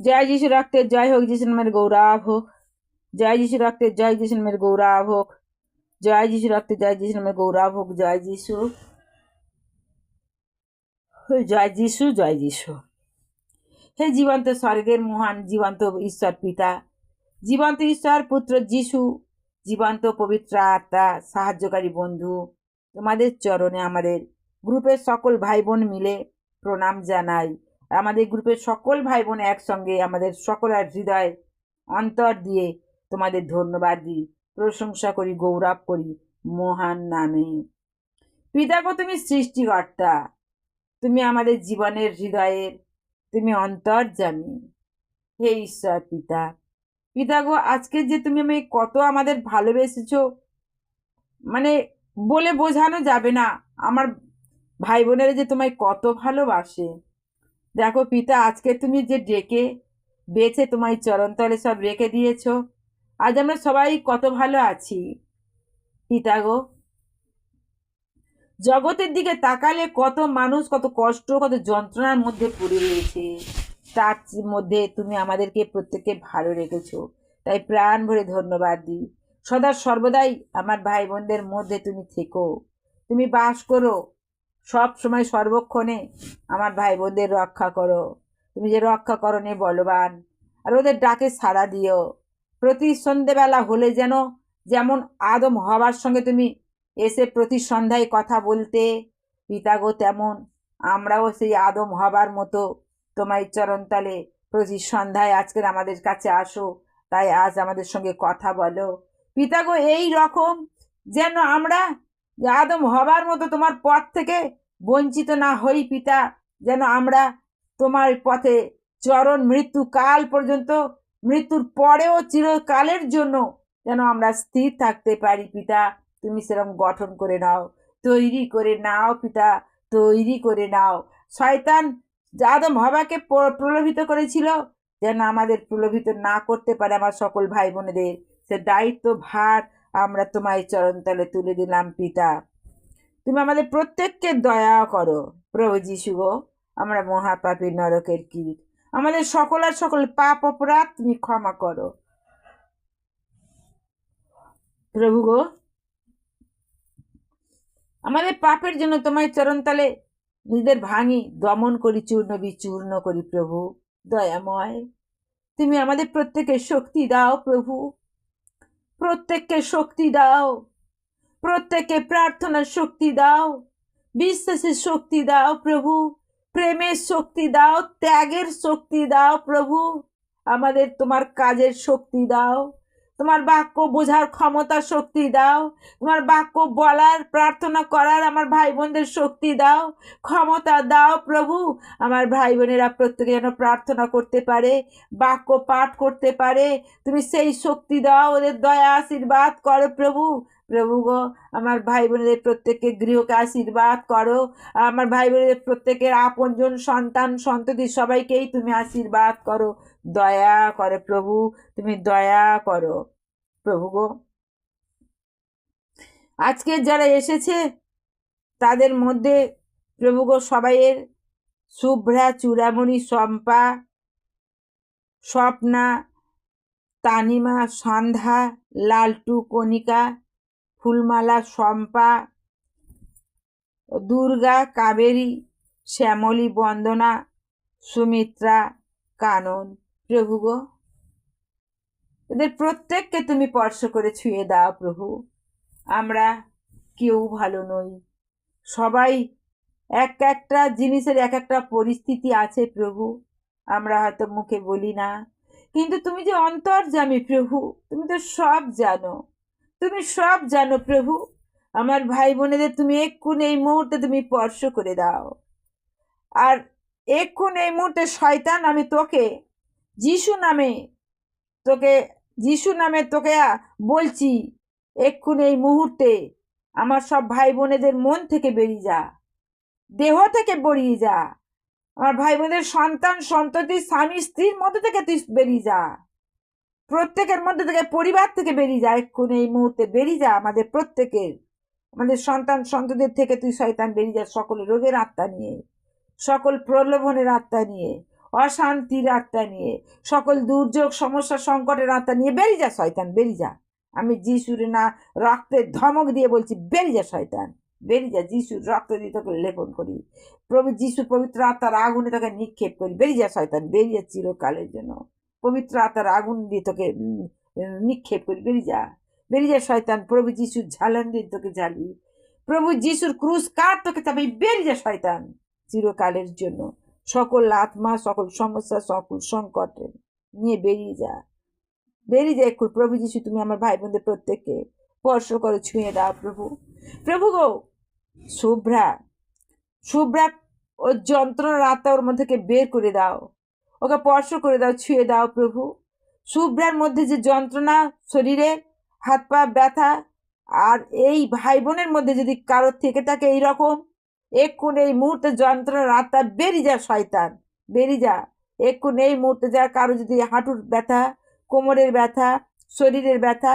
জয় যিশু রক্তের জয় হোক যিশু নামের গৌরব হোক জয় যিশু রক্তের জয় যিশু নামের গৌরব হোক জয় যিশু রক্তের জয় যিশু নামের গৌরব হোক জয় যিশু জয় যিশু জয় যিশু হে জীবন্ত স্বর্গের মহান জীবন্ত ঈশ্বর পিতা জীবন্ত ঈশ্বর পুত্র যিশু জীবন্ত পবিত্র আত্মা সাহায্যকারী বন্ধু, তোমাদের চরণে আমাদের গ্রুপের সকল ভাই বোন মিলে প্রণাম জানাই। আমাদের গ্রুপের সকল ভাই বোন একসঙ্গে আমাদের সকলের হৃদয় অন্তর দিয়ে তোমাদের ধন্যবাদ দিই, প্রশংসা করি, গৌরব করি, মহান নামে। পিতাগো, তুমি সৃষ্টিকর্তা। তুমি আমাদের জীবনের হৃদয়ের তুমি অন্তর্জামী হে ঈশ্বর পিতা। পিতা গো আজকে যে তুমি আমি কত আমাদের ভালোবেসেছো মানে বলে বোঝানো যাবে না। আমার ভাই বোনেরা যে তোমায় কত ভালোবাসে। দেখো পিতা, আজকে তুমি যে ডেকে বেছে তোমায় চরণতলে সব রেখে দিয়েছ, আজ আমরা সবাই কত ভালো আছি। পিতা গো, জগতের দিকে তাকালে কত মানুষ, কত কষ্ট, কত যন্ত্রণার মধ্যে পড়ে রয়েছে। তার মধ্যে তুমি আমাদেরকে প্রত্যেককে ভালো রেখেছ। তাই প্রাণ ভরে ধন্যবাদ দিই। সদা সর্বদাই আমার ভাই বোনদের মধ্যে তুমি থেকো। তুমি বাস করো। সব সময় সর্বক্ষণে আমার ভাই বোনদের রক্ষা করো। তুমি যে রক্ষা করণে বলবান। আর ওদের ডাকে সাড়া দিও। প্রতি সন্ধেবেলা হলে যেন যেমন আদম হবার সঙ্গে তুমি এসে প্রতি সন্ধ্যায় কথা বলতে, পিতাগো তেমন। আমরাও সেই আদম হবার মতো তোমার চরণতালে প্রতি সন্ধ্যায় আজকের আমাদের কাছে আসো, তাই আজ আমাদের সঙ্গে কথা বলো। পিতাগো, এই রকম যেন আমরা আদম হবার মতো তোমার পথ থেকে বঞ্চিত না হই পিতা, যেন আমরা তোমার পথে চরণ মৃত্যু কাল পর্যন্ত, মৃত্যুর পরেও চিরকালের জন্য যেন আমরা স্থির থাকতে পারি পিতা। তুমি সেরকম গঠন করে নাও, তৈরি করে নাও পিতা, তৈরি করে নাও। শয়তান আদম হবাকে প্রলোভিত করেছিল যেন আমাদের প্রলোভিত না করতে পারে আমার সকল ভাই বোনেদের সে দায়িত্ব, ভার আমরা তোমায় চরণতলে তুলে দিলাম, পিতা। তুমি আমাদের প্রত্যেককে দয়া করো। প্রভু যিশু গো, আমরা মহাপাপী নরকের কীট। আমাদের সকল আর সকল পাপ অপরাধ তুমি ক্ষমা করো। প্রভু গো, আমাদের পাপের জন্য তোমায় চরণতলে নিজেদের ভাঙি, দমন করি, চূর্ণ বিচূর্ণ করি, প্রভু। দয়াময়। তুমি আমাদের প্রত্যেকের শক্তি দাও, প্রভু। প্রত্যেককে শক্তি দাও। প্রত্যেককে প্রার্থনার শক্তি দাও। বিশ্বাসের শক্তি দাও প্রভু। প্রেমের শক্তি দাও, ত্যাগের শক্তি দাও প্রভু। আমাদের তোমার কাজের শক্তি দাও। তোমার বাক্য বোঝার ক্ষমতা শক্তি দাও। তোমার বাক্য বলার, প্রার্থনা করার আমার ভাই বোনদের শক্তি দাও। ক্ষমতা দাও প্রভু। আমার ভাই বোনেরা প্রত্যেকে যেন প্রার্থনা করতে পারে, বাক্য পাঠ করতে পারে। তুমি সেই শক্তি দাও, ওদের দয়া আশীর্বাদ করো প্রভু। প্রভু গো, আমার ভাই বোনেদের প্রত্যেককে গৃহকে আশীর্বাদ করো। আমার ভাই বোনেদের প্রত্যেকের আপনজন, সন্তান, সন্ততি সবাইকেই তুমি আশীর্বাদ করো। দয়া করে প্রভু, তুমি দয়া করো। প্রভু গো, আজকে যারা এসেছে, তাদের মধ্যে প্রভু গো সবাইয়ের শুভ্রা, চূড়ামণি, শম্পা, স্বপ্না, তানিমা, সন্ধ্যা, লালটু, কণিকা, ফুলমালা, শম্পা, দুর্গা, কাবেরী, শ্যামলী, বন্দনা, সুমিত্রা, কানন। প্রভু গো। এদের প্রত্যেককে তুমি স্পর্শ করে ছুঁয়ে দাও প্রভু। আমরা কেউ ভালো নই। সবাই এক একটা জিনিসের এক একটা পরিস্থিতি আছে প্রভু। আমরা হয়তো মুখে বলি না। কিন্তু তুমি যে অন্তর্জামী প্রভু, তুমি তো সব জানো। তুমি সব জানো প্রভু। আমার ভাই বোনেদের তুমি এক্ষুন এই মুহূর্তে তুমি স্পর্শ করে দাও। আর এক্ষুন এই মুহূর্তে শয়তান, আমি তোকে যিশু নামে তোকে, যিশু নামে তোকে বলছি, এক্ষুন এই মুহূর্তে আমার সব ভাই বোনেদের মন থেকে বেরিয়ে যা, দেহ থেকে বেরিয়ে যা, আমার ভাই বোনের সন্তান, সন্ততি, স্বামী, স্ত্রীর মধ্যে থেকে তুই বেরিয়ে যা, প্রত্যেকের মধ্যে থেকে, পরিবার থেকে বেরিয়ে যা, এক্ষুনি এই মুহূর্তে বেরিয়ে যা, আমাদের প্রত্যেকের, আমাদের সন্তান সন্তদের থেকে তুই শয়তান বেরিয়ে যা সকল রোগের আত্মা নিয়ে, সকল প্রলোভনের আত্মা নিয়ে অশান্তির আত্মা নিয়ে। সকল দুর্যোগ, সমস্যা, সংকটের আত্মা নিয়ে বেরিয়ে যা, শয়তান, বেরিয়ে যা। আমি যিশুর না, রক্তের ধমক দিয়ে বলছি, বেরিয়ে যা, শয়তান, বেরিয়ে যা, যিশুর রক্ত দিয়ে তোকে লেপন করি। প্রভু যিশু পবিত্র আত্মার আগুনে তোকে নিক্ষেপ করি। বেরিয়ে যা, শয়তান, বেরিয়ে যা চিরকালের জন্য। পবিত্র আত্মার আগুন দিয়ে তোকে নিক্ষেপ করি। বেরিয়ে যা বেরিয়ে যা, শয়তান, প্রভু যিশুর ঝালন দিয়ে তোকে জ্বালি। প্রভু যিশুর ক্রুশ কার তোকে চাপে বেরিয়ে যা, শয়তান, চিরকালের জন্য। সকল আত্মা, সকল সমস্যা, সকল সংকট নিয়ে বেরিয়ে যা। বেরিয়ে যা একটু প্রভু যিশু, তুমি আমার ভাই বোনদের প্রত্যেককে স্পর্শ করে, ছুঁয়ে দাও প্রভু। প্রভু গো, শুভ্রা শুভ্রা ওর যন্ত্রণার আত্মা ওর মধ্যে বের করে দাও। ওকে স্পর্শ করে দাও, ছুঁয়ে দাও প্রভু। শুভ্রার মধ্যে যে যন্ত্রণা, শরীরে হাত পা ব্যথা, আর এই ভাই বোনের মধ্যে যদি কারোর থেকে থাকে এইরকম এক্ষুন এই মুহূর্তে যন্ত্রণার আত্মা বেরিয়ে যা, শয়তান। বেরিয়ে যা। এক্ষুন এই মুহূর্তে যা কারও যদি হাঁটুর ব্যথা, কোমরের ব্যথা, শরীরের ব্যথা,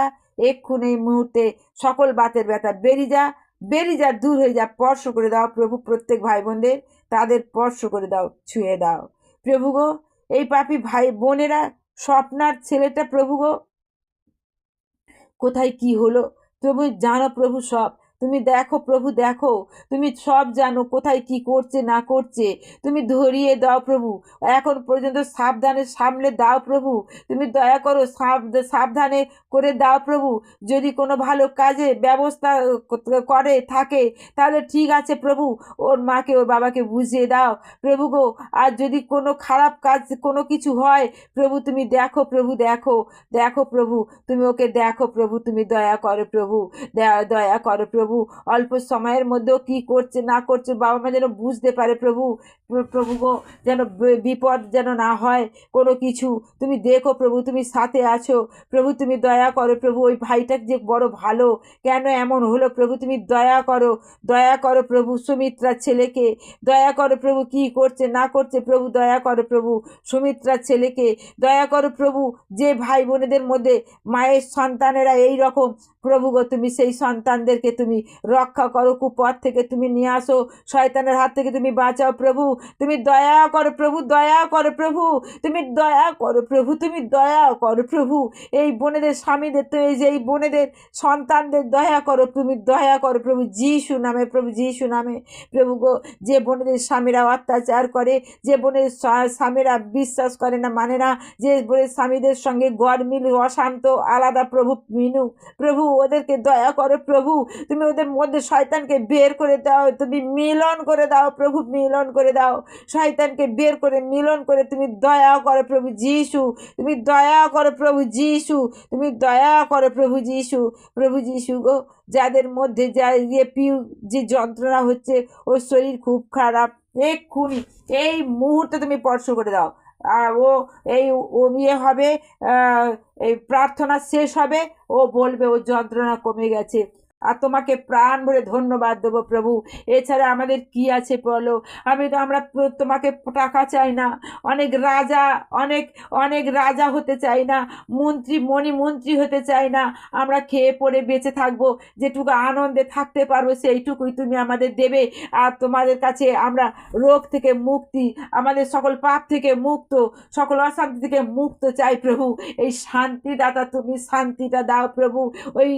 এক্ষুন এই মুহূর্তে সকল বাতের ব্যথা বেরিয়ে যা। বেরিয়ে যা, দূর হয়ে যা। স্পর্শ করে দাও প্রভু, প্রত্যেক ভাই বোনদের তাদের স্পর্শ করে দাও, ছুঁয়ে দাও। প্রভু গো, এই পাপি ভাই বোনেরা, স্বপ্নার ছেলেটা প্রভু গো, কোথায় কি হলো? প্রভু জানো প্রভু সব। তুমি দেখো প্রভু, দেখো। তুমি সব জানো কোথায় কি করছে, না করছে। তুমি ধরিয়ে দাও প্রভু। এখন পর্যন্ত সাবধানে সামলে দাও প্রভু। তুমি দয়া করো, সাব- সাবধানে করে দাও প্রভু। যদি কোনো ভালো কাজে ব্যবস্থা করে, থাকে, তাহলে ঠিক আছে প্রভু। ওর মাকে, ওর বাবাকে বুঝিয়ে দাও। প্রভু গো, আর যদি কোনো খারাপ কাজ, কোনো কিছু হয়, প্রভু তুমি দেখো, প্রভু দেখো। দেখো প্রভু, তুমি ওকে দেখো প্রভু। তুমি দয়া করো প্রভু। দয়া করো প্রভু। অল্প সময়ের মধ্যেও কি করছে, না করছে, বাবা মা যেন বুঝতে পারে, প্রভু প্রভু গো, যেন বিপদ যেন না হয়, কোনো কিছু। তুমি দেখো প্রভু, তুমি সাথে আছো। প্রভু, তুমি দয়া করো প্রভু, ওই ভাইটা যে বড় ভালো, কেন এমন হলো প্রভু? তুমি দয়া করো দয়া করো প্রভু, সুমিত্রার ছেলেকে। দয়া করো প্রভু, কি করছে, না করছে, প্রভু, দয়া করো প্রভু, সুমিত্রার ছেলেকে। দয়া করো প্রভু, যে ভাই বোনেদের মধ্যে মায়ের সন্তানেরা এই রকম প্রভু গো, তুমি সেই সন্তানদেরকে তুমি রক্ষা করো, কুপথ থেকে তুমি নিয়ে আসো, শয়তানের হাত থেকে তুমি বাঁচাও প্রভু। তুমি দয়া করো প্রভু, দয়া করো প্রভু। তুমি দয়া করো প্রভু, তুমি দয়া করো প্রভু। এই বোনেদের স্বামীদের তো এই যে এই বোনেদের সন্তানদের দয়া করো, তুমি দয়া করো প্রভু। যিশু নামে প্রভু, যিশু নামে। প্রভু গো, যে বোনেদের স্বামীরা অত্যাচার করে, যে বোনের স্বামীরা বিশ্বাস করে না মানে না, যে বোনের স্বামীদের সঙ্গে গড় মিল, অশান্ত, আলাদা প্রভু মিনু। প্রভু, ওদেরকে দয়া করো প্রভু। তুমি ওদের মধ্যে শয়তানকে বের করে দাও, তুমি মিলন করে দাও, প্রভু মিলন করে দাও। শয়তানকে বের করে, মিলন করে, তুমি দয়া করো প্রভু যিশু, তুমি দয়া করো প্রভু যিশু, তুমি দয়া করো প্রভু যিশু প্রভু যিশু গো, যাদের মধ্যে যা ইয়ে পিউ, যে যন্ত্রণা হচ্ছে, ওর শরীর খুব খারাপ। এক্ষুনি এই মুহূর্তে তুমি স্পর্শ করে দাও। আর ও এই, ও ইয়ে হবে এই প্রার্থনা শেষ হবে, ও বলবে ও যন্ত্রণা কমে গেছে। আর তোমাকে প্রাণ ভরে ধন্যবাদ দেবো প্রভু। এছাড়া আমাদের কি আছে বলো? আমি তো, আমরা তোমাকে টাকা চাই না। অনেক রাজা, অনেক অনেক রাজা হতে চাই না। মন্ত্রী, মণি মন্ত্রী হতে চাই না। আমরা খেয়ে পড়ে বেঁচে থাকব। যেটুকু আনন্দে থাকতে পারব, সেইটুকুই তুমি আমাদের দেবে। আর তোমাদের কাছে আমরা রোগ থেকে মুক্তি, আমাদের সকল পাপ থেকে মুক্ত, সকল অশান্তি থেকে মুক্ত চাই প্রভু। এই শান্তিদাতা তুমি, শান্তিটা দাও প্রভু। ওই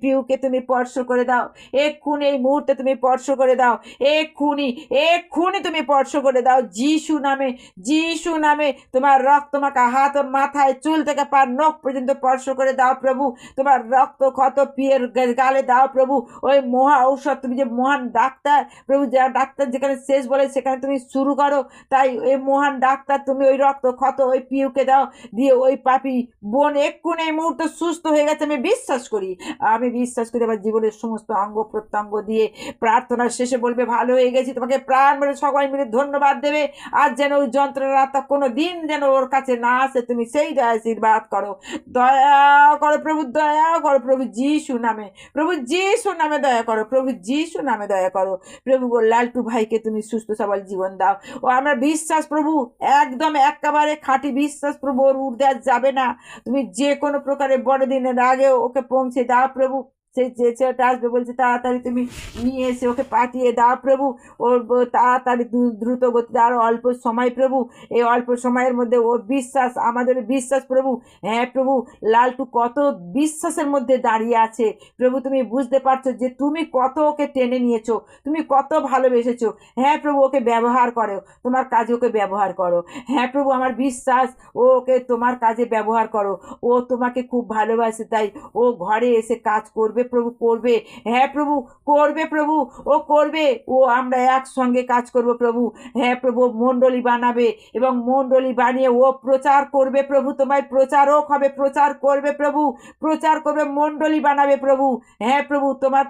পিউকে তুমি স্পর্শ করে দাও। এক্ষুনি এই মুহূর্তে তুমি স্পর্শ করে দাও। এক্ষুনি এক্ষুনি তুমি স্পর্শ করে দাও। যিশু নামে যিশু নামে তোমার রক্ত তোমাকে হাত মাথায়, চুল থেকে পার নখ পর্যন্ত স্পর্শ করে দাও প্রভু। তোমার রক্ত ক্ষত পিয়ের গালে দাও প্রভু। ওই মহা ঔষধ, তুমি যে মহান ডাক্তার, প্রভু যা ডাক্তার যেখানে শেষ বলে সেখানে তুমি শুরু করো, তাই ওই মহান ডাক্তার তুমি ওই রক্ত ক্ষত ওই পিউকে দাও। দিয়ে ওই পাপি বোন, এক্ষুনি এই মুহূর্তে সুস্থ হয়ে গেছে, আমি বিশ্বাস করি। আমি বিশ্বাস করি, আমার জীবনের সমস্ত অঙ্গ প্রত্যঙ্গ দিয়ে প্রার্থনার শেষে বলবে, ভালো হয়ে গেছি, তোমাকে প্রাণ মেরে সবাই মিলে ধন্যবাদ দেবে। আর যেন ওই যন্ত্রণার আত্মা কোনো দিন যেন ওর কাছে না আসে, তুমি সেই আশীর্বাদ করো। দয়া করো প্রভু, দয়া করো প্রভু যিশু নামে। প্রভু যিশু নামে দয়া করো, প্রভু যিশু নামে দয়া করো। প্রভু লালটু ভাইকে তুমি সুস্থ সবল জীবন দাও। ও আমরা বিশ্বাস প্রভু, একদম একেবারে খাঁটি বিশ্বাস প্রভু, ওর আর যাবে না। তুমি যে কোনো প্রকারে বড়দিনের আগে ওকে পৌঁছে দাও প্রভু। সেই যে ছেলেটা আসবে বলছে, তাড়াতাড়ি তুমি নিয়ে এসে ওকে পাঠিয়ে দাও প্রভু। ব- তাড়াতাড়ি দ্রু- দ্রুত গতিতে আরও অল্প সময় প্রভু। এই অল্প সময়ের মধ্যে ও বিশ্বাস, আমাদের বিশ্বাস প্রভু। হ্যাঁ প্রভু, লালটু কত বিশ্বাসের মধ্যে দাঁড়িয়ে আছে। প্রভু, তুমি বুঝতে পারছ যে তুমি কত ওকে টেনে নিয়েছো, তুমি কত ভালোবেসেছো। হ্যাঁ প্রভু, ওকে ব্যবহার করো, তোমার কাজে ওকে ব্যবহার করো। হ্যাঁ প্রভু, আমার বিশ্বাস, ও ওকে তোমার কাজে ব্যবহার করো। ও তোমাকে খুব ভালোবাসে, তাই ও ঘরে এসে কাজ করবে। প্রভু, করবে। হ্যাঁ প্রভু, করবে প্রভু, ও করবে। ও, আমরা একসঙ্গে কাজ করব প্রভু। হ্যাঁ প্রভু, মণ্ডলী বানাবে এবং মণ্ডলী বানিয়ে ও প্রচার করবে প্রভু। তোমায় প্রচারক হবে, প্রচার করবে প্রভু, প্রচার করবে, মণ্ডলী বানাবে প্রভু। হ্যাঁ প্রভু, তোমার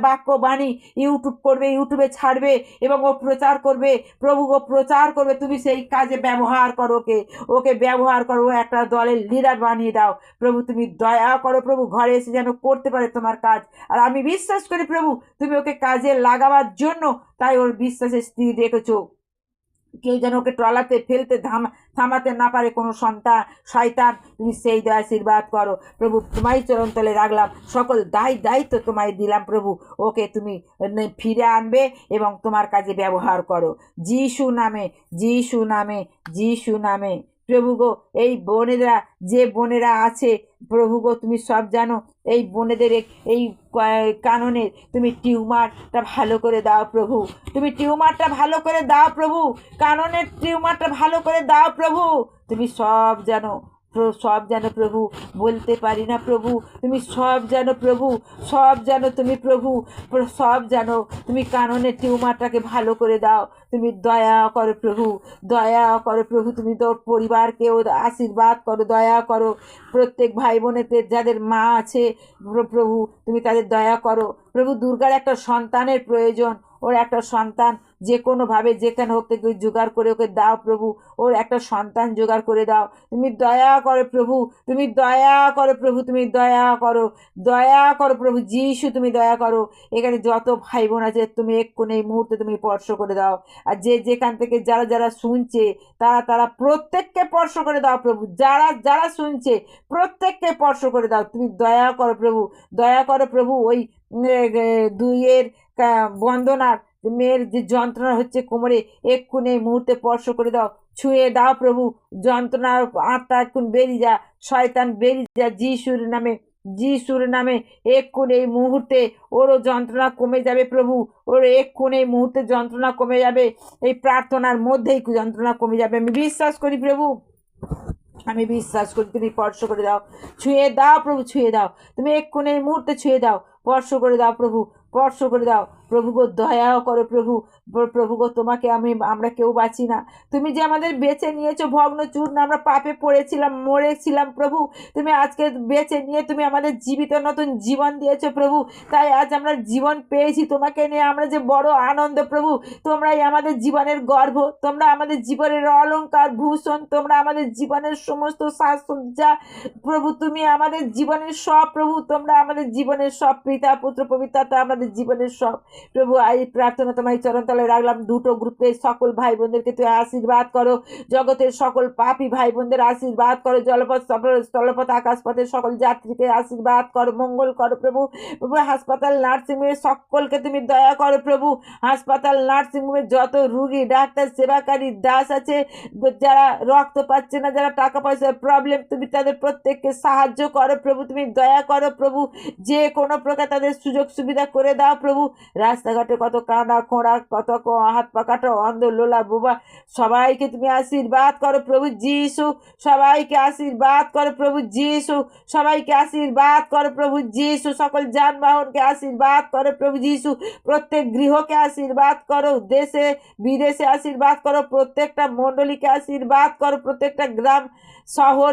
বাক্য বাণী ইউটিউব করবে, ইউটিউবে ছাড়বে এবং ও প্রচার করবে। প্রভু ও প্রচার করবে, তুমি সেই কাজে ব্যবহার করো ওকে। ওকে ব্যবহার করো একটা দলের লিডার বানিয়ে দাও। প্রভু, তুমি দয়া করো প্রভু, ঘরে এসে যেন করতে পারে তোমার কাজ। আর আমি বিশ্বাস করি প্রভু, তুমি ওকে কাজে লাগাবার জন্য তাই ওর বিশ্বাসে স্থির রেখেছো। কেউ যেন ওকে ট্রলাতে ফেলতে থামা থামাতে না পারে কোনো সন্তান। শয়তান, তুমি সেই দয়া আশীর্বাদ করো। প্রভু তোমায় চরণ তলে রাখলাম। সকল দায়, দায়িত্ব তোমায় দিলাম প্রভু। ওকে তুমি ফিরে আনবে এবং তোমার কাজে ব্যবহার করো। যিশু নামে যিশু নামে যিশু নামে। প্রভু গো, এই বোনেরা, যে বোনেরা আছে, প্রভু গো, তুমি সব জানো, এই বোনেদের এই কাননের তুমি টিউমারটা ভালো করে দাও প্রভু। তুমি টিউমারটা ভালো করে দাও প্রভু, কাননের টিউমারটা ভালো করে দাও প্রভু। তুমি সব জানো সব জানো প্রভু, বলতে পারি না প্রভু, তুমি সব জানো প্রভু, সব জানো তুমি প্রভু সব জানো তুমি কাননের টিউমারটাকে ভালো করে দাও, তুমি দয়া করো প্রভু, দয়া করো প্রভু, তুমি তোর পরিবারকেও আশীর্বাদ করো, দয়া করো, প্রত্যেক ভাই বোনেদের যাদের মা আছে প্রভু, তুমি তাদের দয়া করো। প্রভু, দুর্গার একটা সন্তানের প্রয়োজন। ওর একটা সন্তান, যে কোনোভাবে যেখানে হোক থেকে জোগাড় করে ওকে দাও প্রভু। ওর একটা সন্তান জোগাড় করে দাও। তুমি দয়া করো প্রভু, তুমি দয়া করো প্রভু, তুমি দয়া করো দয়া করো প্রভু যিশু, তুমি দয়া করো। এখানে যত ভাই বোন আছে, তুমি এক্ষুনি এই মুহূর্তে তুমি স্পর্শ করে দাও। আর যে যেখান থেকে যারা যারা শুনছে, তারা তারা প্রত্যেককে স্পর্শ করে দাও প্রভু। যারা যারা শুনছে, প্রত্যেককে স্পর্শ করে দাও। তুমি দয়া করো প্রভু, দয়া করো প্রভু। ওই দুইয়ের বন্দনার মেয়ের যে যন্ত্রণা হচ্ছে কোমরে, এক্ষুনি এই মুহূর্তে স্পর্শ করে দাও। ছুঁয়ে দাও প্রভু, যন্ত্রণার আত্মা এক্ষুন বেরিয়ে যা, শয়তান বেরিয়ে যা, যিশুর নামে যিশুর নামে। এক্ষুনি এই মুহূর্তে ওরও যন্ত্রণা কমে যাবে প্রভু, ওর এক্ষুনি এই মুহূর্তে যন্ত্রণা কমে যাবে। এই প্রার্থনার মধ্যেই যন্ত্রণা কমে যাবে। আমি বিশ্বাস করি প্রভু, আমি বিশ্বাস করি তুমি স্পর্শ করে দাও। ছুঁয়ে দাও প্রভু, ছুঁয়ে দাও। তুমি এক্ষুনি এই মুহূর্তে ছুঁয়ে দাও, স্পর্শ করে দাও প্রভু। স্পর্শ করে দাও। প্রভু দয়াও করো প্রভু। প্র- প্রভু তোমাকে আমি, আমরা কেউ বাঁচি না। তুমি যে আমাদের বেছে নিয়েছো, ভগ্ন চূর্ণ, আমরা পাপে পড়েছিলাম, মরেছিলাম প্রভু। তুমি আজকে বেছে নিয়ে তুমি আমাদের জীবিত, নতুন জীবন দিয়েছ প্রভু। তাই আজ আমরা জীবন পেয়েছি তোমাকে নিয়ে। আমরা যে বড় আনন্দ প্রভু, তোমরাই আমাদের জীবনের গর্ভ তোমরা আমাদের জীবনের অলংকার, ভূষণ, তোমরা আমাদের জীবনের সমস্ত সাজসজ্জা প্রভু, তুমি আমাদের জীবনের সব প্রভু। তোমরা আমাদের জীবনের সব পিতা, পুত্র পবিত্রতা আমাদের জীবনের সব। প্রভু এই প্রার্থনা তোমায় চরণতলে রাখলাম। দুটো গ্রুপে সকল ভাই বোনদেরকে তুই আশীর্বাদ করো। জগতের সকল পাপী ভাই বোনদের আশীর্বাদ করো। জলপথ স্থল- স্থলপথ আকাশপথের সকল যাত্রীকে আশীর্বাদ করো। মঙ্গল করো প্রভু। প্রভু, হাসপাতাল নার্সিংহোমের সকলকে তুমি দয়া করো প্রভু। হাসপাতাল নার্সিংহোমের যত রুগী, ডাক্তার, সেবাকারী, দাস আছে, যারা রক্ত পাচ্ছে না, যারা টাকা পয়সার প্রবলেম তুমি তাদের প্রত্যেককে সাহায্য করো প্রভু। তুমি দয়া করো প্রভু। যে কোনো প্রকার তাদের সুযোগ সুবিধা করে দাও প্রভু। রাস্তাঘাটে কত কাঁদা খোঁড়া, কত হাত পা কাটা, অন্ধ লোলা বোবা, সবাইকে তুমি আশীর্বাদ করো প্রভু যিশু, সবাইকে আশীর্বাদ করো প্রভু যিশু, সবাইকে আশীর্বাদ করো প্রভু যিশু, সকল যানবাহনকে আশীর্বাদ করো প্রভু যিশু, প্রত্যেক গৃহকে আশীর্বাদ করো, দেশে, বিদেশে আশীর্বাদ করো, প্রত্যেকটা মণ্ডলীকে আশীর্বাদ করো, প্রত্যেকটা গ্রাম, শহর,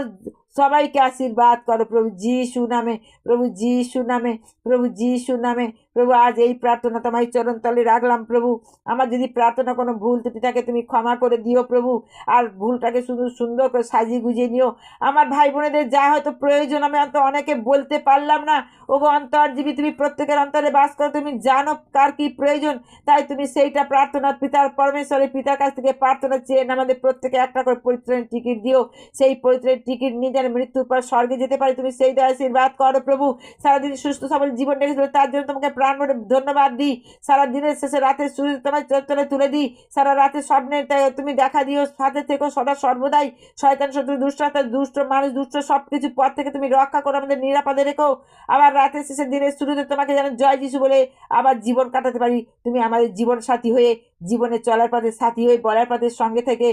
সবাইকে আশীর্বাদ করো প্রভু যিশু নামে, প্রভু যিশু নামে, প্রভু যিশু নামে প্রভু, আজ এই প্রার্থনা তোমার চরণ তলে রাখলাম, প্রভু। আমার যদি প্রার্থনা কোনো ভুল ত্রুটি থাকে, তুমি ক্ষমা করে দিও, প্রভু। আর ভুলটাকে শুধু সুন্দর করে সাজিয়ে গুজিয়ে নিও। আমার ভাই বোনেদের যা হয়তো প্রয়োজন, আমি হয়তো অনেকে বলতে পারলাম না। ওগো অন্তর্জীবী, তুমি প্রত্যেকের অন্তরে বাস করো, তুমি জানো কার কি প্রয়োজন। তাই তুমি সেইটা প্রার্থনা পিতার পরমেশ্বরের পিতার কাছ থেকে প্রার্থনা চেয়ে আমাদের প্রত্যেকে একটা করে পরিত্রাণের টিকিট দিও। সেই পরিত্রাণের টিকিট নিয়ে যেন মৃত্যুর পর স্বর্গে যেতে পারি, তুমি সেই দয়া আশীর্বাদ করো, প্রভু। সারাদিন সুস্থ সবল জীবন রেখেছিল তার জন্য তোমাকে প্রাণ ভরে ধন্যবাদ দিই। সারা দিনের শেষে রাতে সূর্য তোমার চত্বরে তুলে দিই। সারা রাতে স্বপ্নে তুমি দেখা দিও। সাথে থেকো সদা সর্বদাই। শয়তান, শত্রু দুষ্টাত্মা দুষ্ট মানুষ, দুষ্ট সব কিছু পথ থেকে তুমি রক্ষা করো, আমাদের নিরাপদে রেখো। আবার রাতের শেষে দিনের শুরুতে তোমাকে যেন জয় যিশু বলে আবার জীবন কাটাতে পারি। তুমি আমাদের জীবন সাথী হয়ে, জীবনে চলার পথে সাথী হয়ে, বলার পথে সঙ্গে থেকে,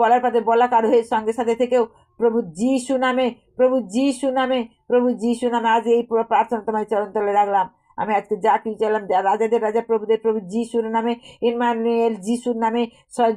বলার পথে বলাকার হয়ে সঙ্গে সাথে থেকেও প্রভু যিশু নামে, প্রভু যিশু নামে, প্রভু যিশু নামে আজ এই পুরো প্রার্থনা তোমার চরণ তলে রাখলাম। আমি আজকে যা কিছু চাইলাম রাজাদের, রাজা প্রভুদের প্রভু যিশুর নামে ইনমানুয়েল যিশুর নামে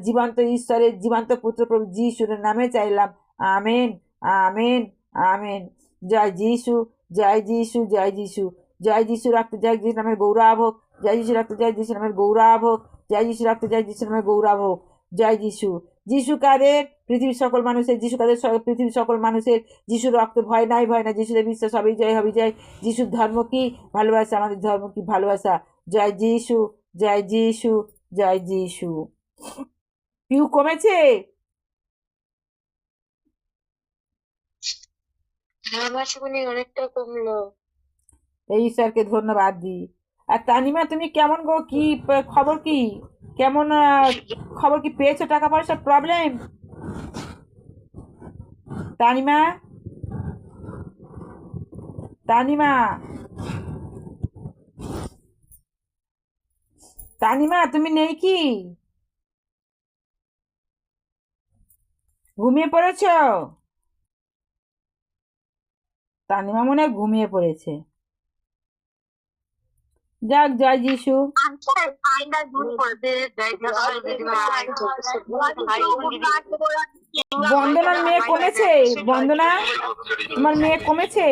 জীবন্ত ঈশ্বরের জীবন্ত পুত্র প্রভু যিশুর নামে চাইলাম। Amen amen amen. জয় যিশু জয় যিশু জয় যিশু। জয় যিশু রক্ত, জয় যিশু নামের গৌরব হোক। জয় যিশু রক্ত, জয় যিশু নামের গৌরব হোক। জয় যিশু রক্ত, জয় যিশু নামের গৌরব হোক। জয় যিশু। যিশু কাদের পৃথিবীর সকল মানুষের যিশু কাদের পৃথিবীর সকল মানুষের যিশুর রক্ত ভয় নাই ভয় না যিশুদের বিশ্বাস হবেই জয় হবে জয়। যিশুর ধর্ম কি? ভালোবাসা আমাদের ধর্ম কি? ভালোবাসা। জয় যিশু জয় যিশু জয় যিশু। পিউ কমেছে? আমার শুনে অনেকটা কমলো। এই ঈশ্বরকে ধন্যবাদ দিই আর তানিমা, তুমি কেমন গো? কি খবর কি? কেমন খবর কি পেয়েছ টাকা পয়সার প্রবলেম তানিমা? তানিমা? তানিমা, তুমি নেই কি? ঘুমিয়ে পড়েছ? তানিমা মনে হয় ঘুমিয়ে পড়েছে। যাক জয় যিশু। বন্দনার মেয়ে কমেছে বন্দনা। তোমার মেয়ে কমেছে?